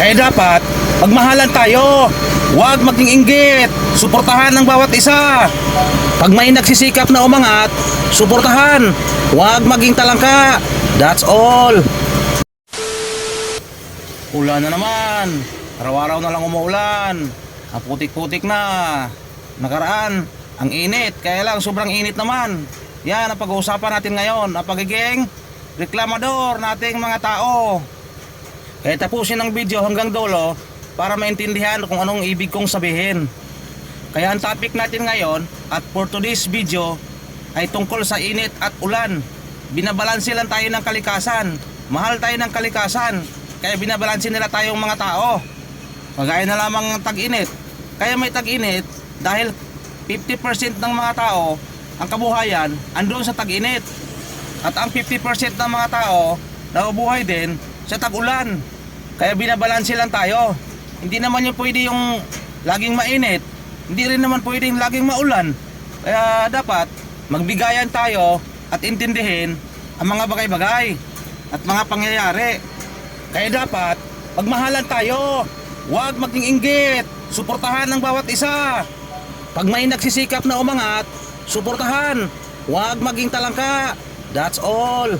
Kaya dapat, magmahalan tayo. Huwag maging inggit. Suportahan ang bawat isa. Pag may nagsisikap na umangat, suportahan. Huwag maging talangka. That's all. Ulan na naman. Araw-araw na lang umuulan. Ang putik-putik na. Nakaraan, ang init. Kaya lang, sobrang init naman. Yan ang pag-uusapan natin ngayon. Ang pagiging reklamador nating mga tao. Kaya tapusin ang video hanggang dulo para maintindihan kung anong ibig kong sabihin. Kaya ang topic natin ngayon at for today's video ay tungkol sa init at ulan. Binabalanse lang tayo ng kalikasan. Mahal tayo ng kalikasan. Kaya binabalanse nila tayong mga tao. Kagaya na lamang ng tag-init. Kaya may tag-init dahil 50% ng mga tao ang kabuhayan andun sa tag-init. At ang 50% ng mga tao nabubuhay din sa tag-ulan. Kaya binabalanse lang tayo. Hindi naman yung pwede yung laging mainit. Hindi rin naman pwede yung laging maulan. Kaya dapat magbigayan tayo at intindihin ang mga bagay-bagay at mga pangyayari. Kaya dapat pagmahalan tayo. Huwag maging inggit. Suportahan ang bawat isa. Pag may nagsisikap na umangat, suportahan. Huwag maging talangka. That's all.